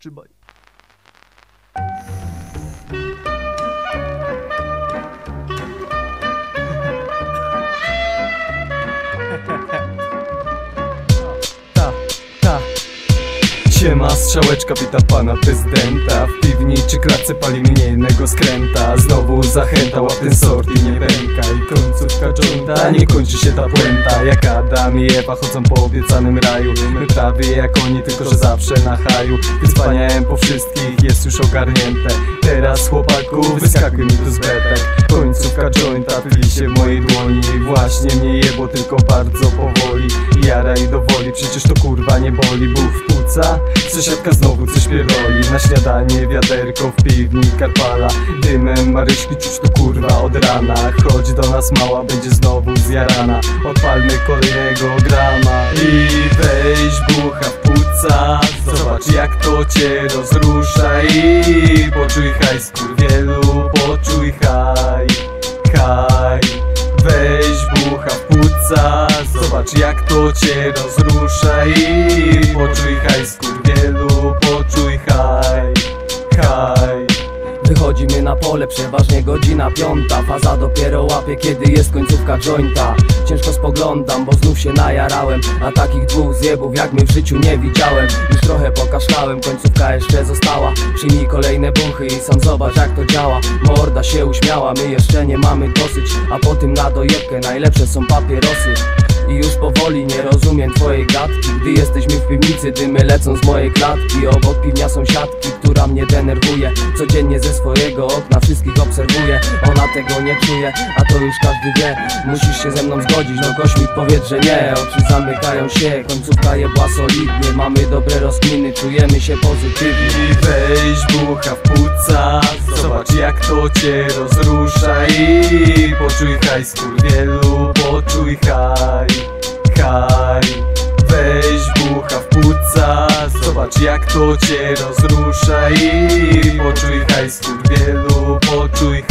Trzymaj. Siema, strzałeczka, witam pana prezydenta. W piwniczy klatce pali mnie jednego skręta. Znowu zachęta, łap ten sort i nie pęka Końcówka jointa, nie kończy się ta puenta Jak Adam i Ewa chodzą po obiecanym raju. My prawie jak oni, tylko że zawsze na haju. Wyzwaniałem po wszystkich, jest już ogarnięte. Teraz chłopaku, wyskakuj mi tu z betek Końcówka jointa pyli się w mojej dłoni. Właśnie mnie jebło, tylko bardzo powoli. Jara i dowoli, przecież to kurwa nie boli. Bóg w płuca, sąsiadka znowu coś pierdoli. Na śniadanie wiaderko w piwni Karpala. Dymem Maryśki czuć to kurwa od rana. Chodź do nas mała, będzie znowu zjarana. Odpalmy kolejnego grama I weź bucha w płuca. Zobacz jak to cię rozrusza I poczuj haj skurwielu, poczuj haj Haj Weź bucha w płuca. Zobacz jak to cię rozrusza I pole, przeważnie godzina piąta. Faza dopiero łapie, kiedy jest końcówka jointa. Ciężko spoglądam, bo znów się najarałem. A takich dwóch zjebów jak my w życiu nie widziałem. Już trochę pokaszlałem, końcówka jeszcze została. Przyjmij kolejne buchy i sam zobacz jak to działa. Morda się uśmiała, my jeszcze nie mamy dosyć. A po tym na dojebkę najlepsze są papierosy i już powoli nie rozumiem twojej gadki. Gdy jesteśmy w piwnicy, dymy lecą z mojej klatki. Obok piwnia sąsiadki, która mnie denerwuje. Codziennie ze swojego okna wszystkich obserwuję. Ona tego nie czuje, a to już każdy wie. Musisz się ze mną zgodzić, no gość mi powiedz, że nie. Oczy zamykają się, końcówka jebła solidnie. Mamy dobre rozkminy, czujemy się pozytywnie weź bucha w płuca Zobacz jak to cię rozrusza. I poczuj haj skurwielu, poczuj haj Haj. Weź bucha w płuca. Zobacz jak to cię rozrusza. I poczuj haj skurwielu, poczuj